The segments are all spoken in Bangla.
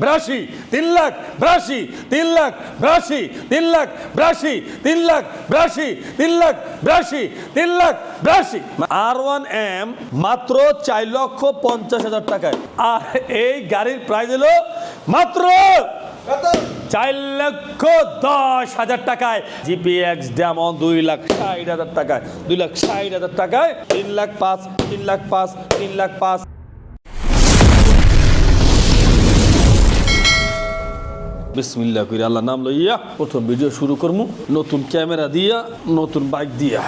বিরাশি, তিন লাখ বিরাশি, তিন লাখ বিরাশি, তিন লাখ বিরাশি, তিন লাখ বিরাশি, তিন লাখ বিরাশি, তিন লাখ বিরাশি। আর ওয়ান এম মাত্র চার লক্ষ পঞ্চাশ হাজার টাকায়। আর এই গাড়ির প্রাইস হলো মাত্র চার লক্ষ দশ হাজার টাকায়। জিপিএক্স ডেমন দুই লাখ ষাট হাজার টাকায়, দুই লাখ ষাট হাজার টাকায়, তিন লাখ পাঁচ, তিন লাখ পাঁচ, তিন লাখ পাঁচ। বিসমিল্লা করি আল্লাহ নাম লইয়া প্রথম ভিডিও শুরু করব নতুন ক্যামেরা দিয়া, নতুন বাইক দিয়া।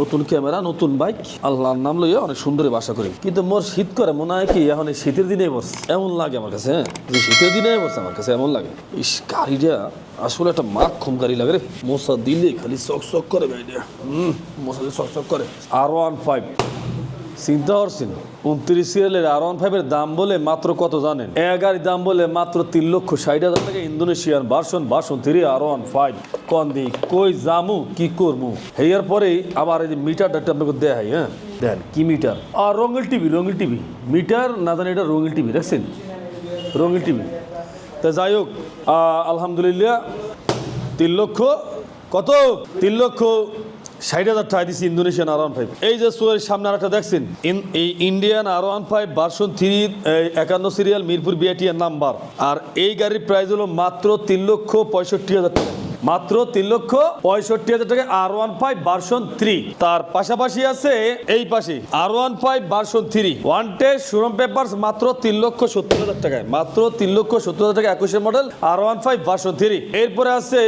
নতুন ক্যামেরা, নতুন বাইক আল্লাহর নাম লইয়া অনেক সুন্দর বাসা করি। কিন্তু মোর শীত করে, মনে হয় কি, এখন এই শীতের দিনে বসে এমন লাগে আমার কাছে হ্যাঁ? শীতের দিনে বসে আমার কাছে, এমন লাগে। ইস, গাড়িটা আসলে একটা মাখ গাড়ি লাগে রে। মশা দিলে খালি চক চক করে গাড়িটা। হুম মশা দিয়ে চক চক করে। আর ওয়ান ফাইভ চিন্তা করছেন উনত্রিশ সিরিয়ালের আর ওয়ান ফাইভের দাম বলে মাত্র কত জানেন? এ গাড়ির দাম বলে মাত্র তিন লক্ষ ষাট হাজার টাকা Indonesian version version three R one five কন দি কই জামু কি করমু? হেয়ার পরে আবার এই যে মিটারটা আপনাকে দেয় হ্যাঁ? দেন। কি মিটার? আর রঙের টিভি রঙের টিভি। মিটার না জানি এটা রঙের টিভি দেখছেন? রঙের টিভি। তা যাই হোক আলহামদুলিল্লাহ তিন লক্ষ কত? তিন লক্ষ ষাট হাজার টাকা দিচ্ছি ইন্দোনেশিয়ান আর ওয়ান ফাইভ। এই যে সুয়ের সামনে আর একটা দেখছেন এই Indian R one five version three একান্ন সিরিয়াল মিরপুর বিআটিএর নাম্বার। আর এই গাড়ির প্রাইস হলো মাত্র তিন লক্ষ পঁয়ষট্টি হাজার টাকা। মাত্র তিন লক্ষ পঁয়ষট্টি হাজার টাকা R one five version three তার পাশাপাশি আছে এই পাশে R one five version three one test showroom paper মাত্র তিন লক্ষ সত্তর হাজার টাকায়। মাত্র তিন লক্ষ সত্তর হাজার টাকা একুশের model R one five version three এরপরে আছে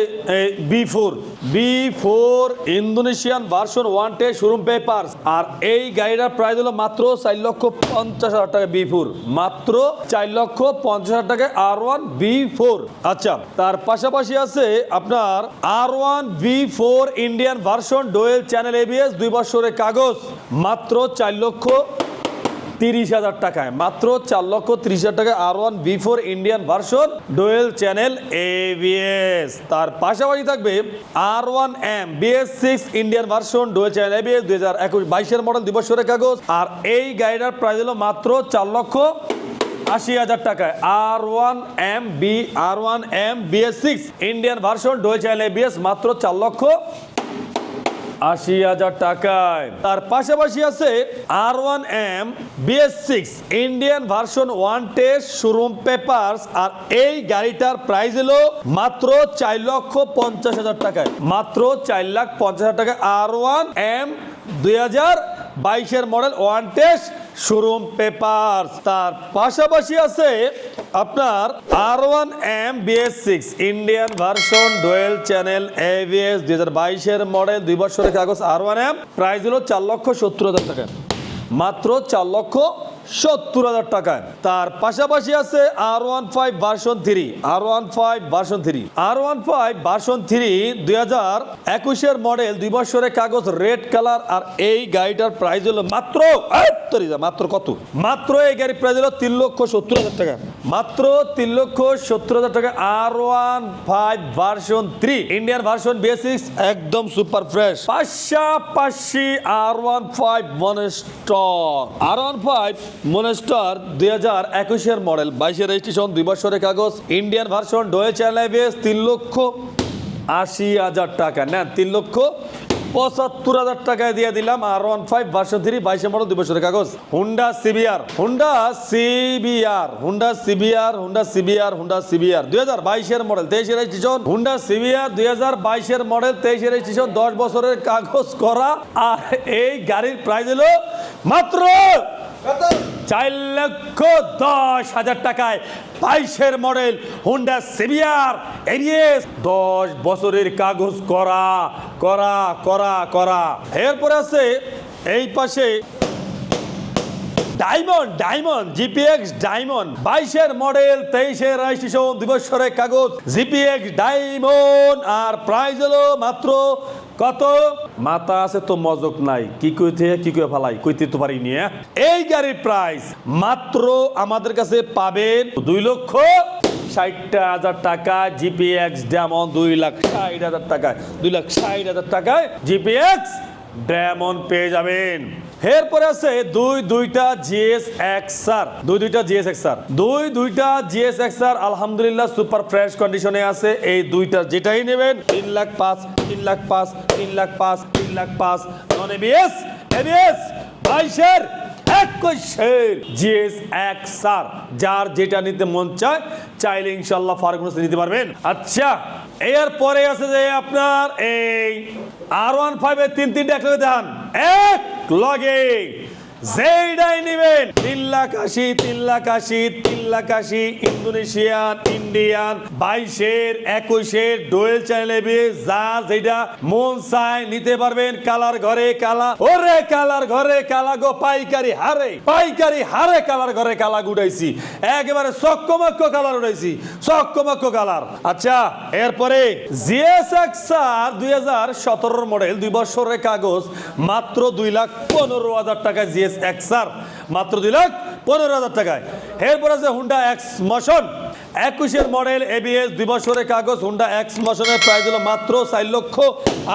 B four B four Indonesian version one test showroom paper আর এই গাড়িটার প্রাইস হলো মাত্র চার লক্ষ পঞ্চাশ হাজার টাকা বি ফোর মাত্র চার লক্ষ পঞ্চাশ হাজার টাকা আর ওয়ান বি ফোর আচ্ছা তার পাশাপাশি আছে আপনার R one B four Indian version dual channel ABS দুই বছরের কাগজ, মাত্র চার লক্ষ তিরিশ হাজার টাকায়, মাত্র চার লক্ষ তিরিশ হাজার টাকায় R one B four Indian version dual channel ABS তার পাশাপাশি থাকবে R one M BS six Indian version dual channel ABS দুই হাজার একুশ বাইশের মডেল দুই বছরের কাগজ। আর এই গাড়িটার প্রাইস হলো মাত্র চার লক্ষ আশি হাজার টাকায়। R one M B R one M BS six Indian version dual channel ABS মাত্র চার লক্ষ আশি হাজার টাকায়। তার পাশাপাশি আছে R one M BS six Indian version one test showroom papers আর এই গাড়িটার প্রাইস হলো মাত্র চার লক্ষ পঞ্চাশ হাজার টাকায়। মাত্র চার লাখ পঞ্চাশ হাজার টাকা আর ওয়ান এম দুই হাজার বাইশের model one test showroom paper তার পাশাপাশি আছে আপনার R one M BS six Indian version dual channel ABS দুই হাজার বাইশের মডেল দুই বছরের কাগজ আর ওয়ান এম প্রাইস হলো চার লক্ষ সত্তর হাজার টাকা। মাত্র চার লক্ষ সত্তর হাজার টাকায়। তার পাশাপাশি আছে R one five version three R one five version three R one five version three দুই হাজার একুশের মডেল দুই বছরের কাগজ রেড কালার আর এই গাড়িটার প্রাইস হলো মাত্র মাত্র কত? মাত্র এই গাড়ির প্রাইস হলো তিন লক্ষ সত্তর হাজার টাকা। মাত্র তিন লক্ষ সত্তর হাজার টাকা R one five version three Indian version BS six একদম সুপার ফ্রেশ পাশাপাশি R one five monster R one five monster দুই হাজার একুশের মডেল বাইশের রেজিস্ট্রেশন দুই বছরের কাগজ ইন্ডিয়ান ভার্সন ডোয়ে চ্যানেল তিন লক্ষ আশি হাজার টাকা। নেন, তিন লক্ষ পঁচাত্তর হাজার টাকায় দিয়ে দিলাম R one five version three বাইশে মডেল দুই বছরের কাগজ। Honda CBR Honda CBR Honda CBR Honda CBR Honda CBR. দুই হাজার বাইশের মডেল তেইশের রেজিস্ট্রেশন। হুন্ডা সিবিআর, দুই হাজার বাইশের মডেল তেইশের রেজিস্ট্রেশন, দশ বছরের কাগজ করা। আর এই গাড়ির প্রাইস হলো মাত্র চার লক্ষ দশ হাজার টাকায় বাইশের মডেল হুন্ডা সিভিয়ার এরিয়েস দশ বছরের কাগজ করা করা করা করা। এরপরে আছে এই পাশে ডায়মন্ড ডায়মন্ড, জিপিএক্স ডায়মন্ড। বাইশের মডেল তেইশের রেজিস্ট্রেশন দুই বছরের কাগজ, জিপিএক্স ডায়মন্ড। আর প্রাইস হলো মাত্র কত? মাথা আছে তো মজক নাই। কি কইতে, কি কই ফালাই? কইতে তো পারি নিয়ে এই গাড়ির প্রাইস মাত্র আমাদের কাছে পাবেন দুই লক্ষ ষাটটা হাজার টাকা জিপিএক্স ডেমন দুই লাখ ষাট হাজার টাকায়। দুই লাখ ষাট হাজার টাকায় জিপিএক্স ডেমন পেয়ে যাবেন। এরপরে আছে দুই দুইটা জিএস এক্সার দুই দুইটা জিএস এক্সার দুই দুইটা জিএস এক্সার আলহামদুলিল্লাহ, সুপার ফ্রেশ কন্ডিশনে আছে। এই দুইটা যেটাই নেবেন, তিন লাখ পাঁচ, তিন লাখ পাঁচ, তিন লাখ পাঁচ, তিন লাখ পাঁচ। নন এবিএস এবিএস বাইশের, একুশের জিএস এক সার যার যেটা নিতে মন চায়, চাইলে ইনশাল্লাহ ফারুক নিতে পারবেন। আচ্ছা এর পরে আছে যে আপনার এই আর ওয়ান ফাইভের তিন তিনটা একসাথে দেখান। এক লগে যেইটাই নেবেন। তিন লাখ আশি, তিন লাখ আশি ইন্দোনেশিয়ান, ইন্ডিয়ান, বাইশের, একুশের ডোয়েল চ্যানেলে যার যেটা মন চায় নিতে পারবেন। কালার ঘরে কালা, ওরে কালার ঘরে কালা গো, পাইকারি হারে পাইকারি হারে কালার ঘরে কালা উঠাইছি। একেবারে চক্কমক্ক কালার উঠাইছি, চক্কমক্ক কালার। আচ্ছা এরপরে জিএসএক্সআর দুই হাজার সতেরোর মডেল দুই বছরের কাগজ, মাত্র দুই লাখ পনেরো হাজার টাকা জিএস এক্সআর মাত্র দুই লাখ পনেরো হাজার টাকায়। এরপর আছে হুন্ডা এক্স মশন একুশের মডেল এবিএস দুই বছরের কাগজ হুন্ডা এক্স মশনের প্রাইস হলো মাত্র চার লক্ষ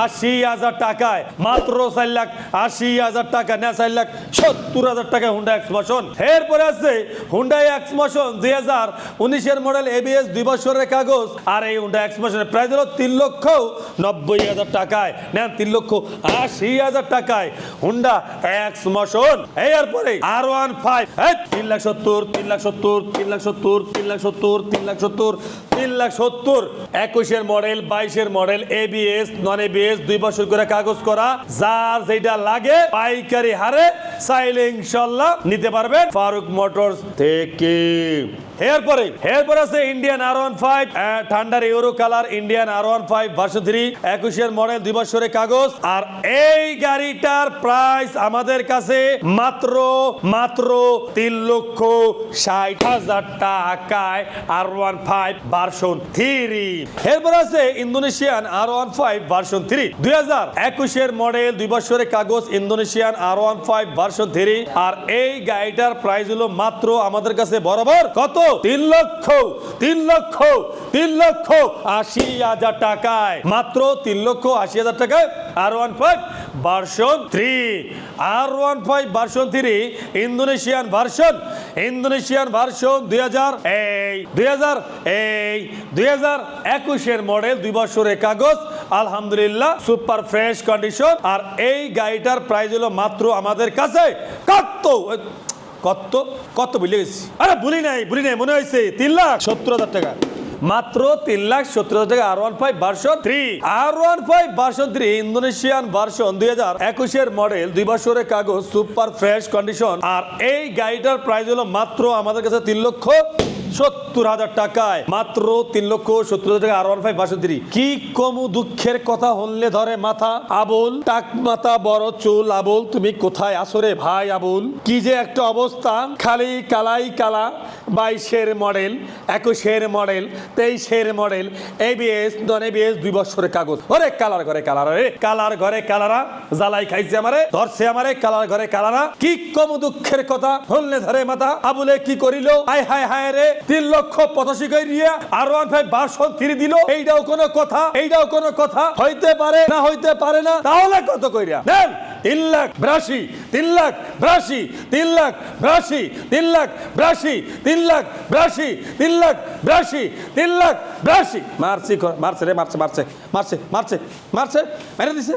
আশি হাজার টাকায়। মাত্র চার লাখ আশি হাজার টাকা, না চার লাখ সত্তর হাজার টাকা হুন্ডা এক্স মশন এরপরে আছে হুন্ডা এক্স মশন দুই হাজার উনিশের মডেল এবিএস দুই বছরের কাগজ। আর এই হুন্ডা এক্স মশনের প্রাইস হলো তিন লক্ষ নব্বই হাজার টাকায়। নেন তিন লক্ষ আশি হাজার টাকায় হুন্ডা এক্স মশন এরপরে আর ওয়ান ফাইভ তিন লাখ সত্তর, তিন লাখ সত্তর, তিন লাখ সত্তর, তিন লাখ সত্তর তিন লাখ সত্তর, তিন লাখ সত্তর। একুশের মডেল, বাইশের মডেল এবিএস নন এবিএস দুই বছর করে কাগজ করা। যার যেটা লাগে, পাইকারি হারে চাইলে ইনশাল্লাহ নিতে পারবেন ফারুক মোটরস থেকে। এরপরে এরপরে আছে ইন্ডিয়ান আর ওয়ান ফাইভ ঠান্ডার euro colour Indian R one five version three একুশের মডেল দুই বছরের কাগজ। আর এই গাড়িটার প্রাইস আমাদের কাছে মাত্র মাত্র তিন লক্ষ ষাট হাজার টাকায় R one five version three এরপর আছে Indonesian R one five version three দুই হাজার একুশের মডেল দুই বছরের কাগজ Indonesian R one five version three আর এই গাড়িটার প্রাইস হলো মাত্র আমাদের কাছে বরাবর কত? তিন লক্ষ তিন লক্ষ তিন লক্ষ আশি হাজার টাকায়। মাত্র তিন লক্ষ আশি হাজার টাকায় R one five version three R one five version three Indonesian version Indonesian version দুই হাজার এই, দুই হাজার এই, দুই হাজার একুশের মডেল দুই বছরের কাগজ, আলহামদুলিল্লাহ সুপার ফ্রেশ কন্ডিশন আর এই গাড়িটার প্রাইস হলো মাত্র আমাদের কাছে কত? কত কত ভুলে গেছি। আরে ভুলি নাই ভুলি নাই মনে হয়েছে তিন লাখ সত্তর হাজার টাকা। মাত্র তিন লাখ সত্তর হাজার টাকা R one five version three R one five version three Indonesian version দুই হাজার একুশের মডেল দুই বছরের কাগজ সুপার ফ্রেশ কন্ডিশন আর এই গাড়িটার প্রাইস হলো মাত্র আমাদের কাছে তিন লক্ষ সত্তর হাজার টাকায়, মাত্র তিন লক্ষ সত্তর হাজার টাকা আর ওয়ান ফাইভ কি কমু দুঃখের কথা হনলে ধরে মাথা? আবুল টাক মাথা বড় চুল। আবুল, তুমি কোথায় আসরে ভাই আবুল? কি যে একটা অবস্থা। খালি কালাই কালা, বাইশের মডেল, একুশের মডেল, তেইশের মডেল এবিএস নন এবিএস দুই বছরের কাগজ। ওরে কালার ঘরে কালার রে। কালার ঘরে কালারা। জ্বালাই খাইছে আমারে, ধরছে আমারে, কালার ঘরে কালারা। কি কম দুঃখের কথা হললে ধরে মাথা? আবুলে কি করিল? হায় হায় হায় রে। তিন লক্ষ পঁচাশি করিয়া R one five version three দিল। এইটাও কোনো কথা, এইটাও কোনো কথা। হইতে পারে না, হইতে পারে না, তাহলে কত কইরা? নেন, তিন লাখ বিরাশি, তিন লাখ বিরাশি, তিন লাখ বিরাশি, তিন লাখ বিরাশি, তিন লাখ বিরাশি, তিন লাখ বিরাশি, তিন লাখ বিরাশি। মারছি, মারছে রে, মারছে মারছে মারছে মারছে মারছে, মেরে দিছে।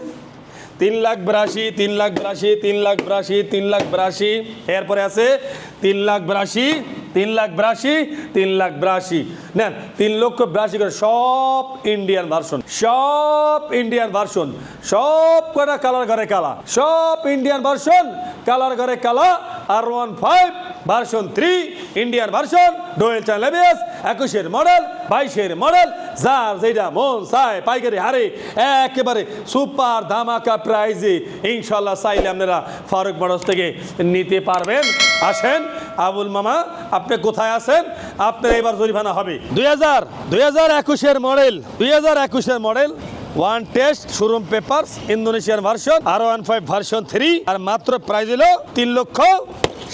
তিন লাখ বিরাশি, তিন লাখ বিরাশি, তিন লাখ বিরাশি, তিন লাখ বিরাশি। এরপরে আছে তিন লাখ বিরাশি, তিন লাখ বিরাশি, তিন লাখ বিরাশি। নেন, তিন লক্ষ বিরাশি করে সব ইন্ডিয়ান ভার্সন, সব ইন্ডিয়ান ভার্সন, সব কটা কালার ঘরে কালা? সব ইন্ডিয়ান ভার্সন কালার ঘরে কালা, R one five version three Indian version dual channel ABS একুশের মডেল বাইশের মডেল যার যেটা মন চায় পাইকারি হারে একেবারে সুপার ধামাকা প্রাইজে ইনশাল্লাহ চাইলে আপনারা ফারুক মোটরস থেকে নিতে পারবেন। আসেন, আবুল মামা, আপনি কোথায় আছেন? আপনার এবার জরিমানা হবে। দুই হাজার দুই হাজার একুশের মডেল দুই হাজার একুশের model one test showroom paper Indonesian version R one five version three আর মাত্র প্রাইস হলো তিন লক্ষ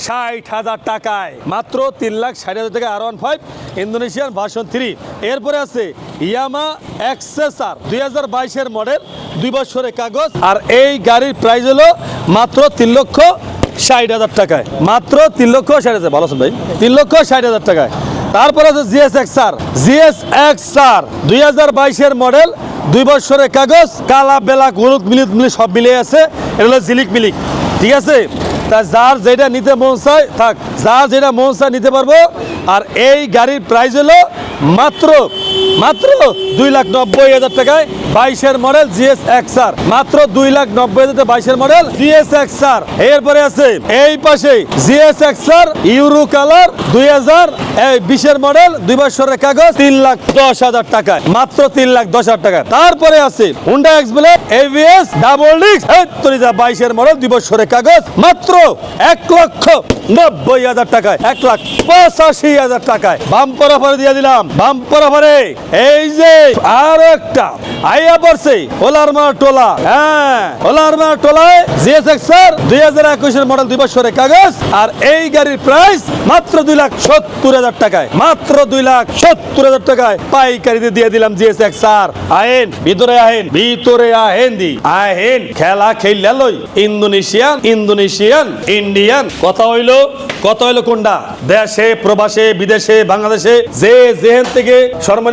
ষাট হাজার টাকায়। মাত্র তিন লাখ ষাট হাজার টাকা R one five Indonesian version three এরপরে আছে ইয়ামা এক্সেসার দুই হাজার বাইশের মডেল দুই বছরের কাগজ, আর এই গাড়ির প্রাইস হলো মাত্র তিন লক্ষ ষাট হাজার টাকায়। মাত্র তিন লক্ষ ষাট হাজার, ভালো আছেন ভাই? তিন লক্ষ ষাট হাজার টাকায়। তারপর আছে GS X R GS X R দুই হাজার বাইশের মডেল দুই বছরের কাগজ, কালা বেলা হলুদ, মিলিত মিলি সব মিলে আছে। এটা হলো জিলিক মিলিক। ঠিক আছে? তা যার যেটা নিতে মন চায়, থাক, যার যেটা মন চায় নিতে পারব। আর এই গাড়ির প্রাইস হলো মাত্র মাত্র দুই লাখ নব্বই হাজার টাকায় বাইশের মডেল জিএস এক্স আর মাত্র দুই লাখ নব্বই হাজার বাইশের মডেল জিএস এক্স আর এরপরে আছে, এই পাশে জিএস এক্স আর ইউরো কালার দুই হাজার বিশের মডেল দুই বছরের কাগজ তিন লাখ দশ হাজার টাকায়। মাত্র তিন লাখ দশ হাজার টাকা তারপরে আছে Honda X blade ABS double ডিক্স বাইশের মডেল দুই বছরের কাগজ, মাত্র এক লক্ষ নব্বই হাজার টাকায়, এক লাখ পঁচাশি হাজার টাকায়। বাম্পার অফারে দিয়ে দিলাম, বাম্পার অফারে। এই যে আরও একটা আইয়া পড়ছে টোলা। হ্যাঁ টোলায় দুই হাজার একুশের মডেল দুই বছরের কাগজ, আর এই গাড়ির প্রাইস মাত্র দুই লাখ সত্তর হাজার টাকায়, মাত্র দুই লাখ সত্তর হাজার টাকায় দিয়ে দিলাম আহেন, ভিতরে আহেন ভিতরে আহেন দি। আহেন, খেলা লই। Indonesian Indonesian, Indian. কথা হইল কথা হইল কোনটা? দেশে, প্রবাসে, বিদেশে, বাংলাদেশে, যে যেহেন থেকে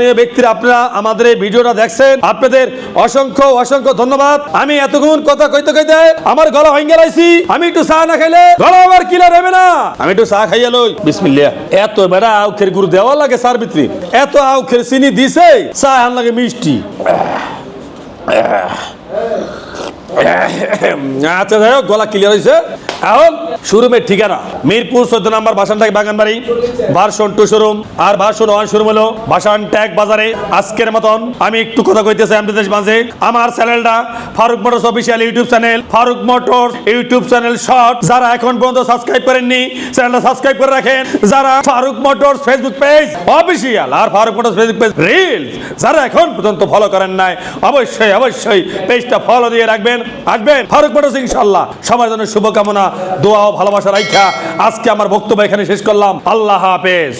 সম্মানীয় ব্যক্তিরা, আপনারা আমাদের এই ভিডিওটা দেখছেন। আপনাদের অসংখ্য অসংখ্য ধন্যবাদ। আমি এতক্ষণ কথা কইতে কইতে আমার গলা ভাঙ্গে লাইছি। আমি একটু চা না খাইলে গলা আবার কিলার হবে না। আমি একটু চা খাইয়া লই। বিসমিল্লাহ। এত বেড়া আউখের গুরু দেওয়া লাগে সার ভিতরে। এত আউখের চিনি দিছে, চা আন লাগে মিষ্টি। আচ্ছা যাই হোক, গলা ক্লিয়ার হয়েছে এখন শোরুমের ঠিকানা, মিরপুর চোদ্দ নম্বর বাসান ট্যাগ বাগানবাড়ি ভার্সন টু শোরুম আর ভার্সন ওয়ান শোরুম হলো বাসান ট্যাগ বাজারে। আজকের মতন আমি একটু কথা কইতেছি আমাদের মাঝে। আমার চ্যানেলটা Faruk motors official YouTube channel, Faruk motors YouTube channel short. যারা এখন পর্যন্ত সাবস্ক্রাইব করেননি, চ্যানেলটা সাবস্ক্রাইব করে রাখেন। যারা Faruk motors Facebook page official আর Faruk motors Facebook page reels যারা এখন পর্যন্ত ফলো করেন নাই, অবশ্যই অবশ্যই পেজটা ফলো দিয়ে রাখবেন। আসবেন। ফারুক মোটরস ইনশাল্লাহ সবার জন্য শুভকামনা, দোয়া ও ভালোবাসা রাখা আজকে আমার বক্তব্য এখানে শেষ করলাম। আল্লাহ হাফেজ।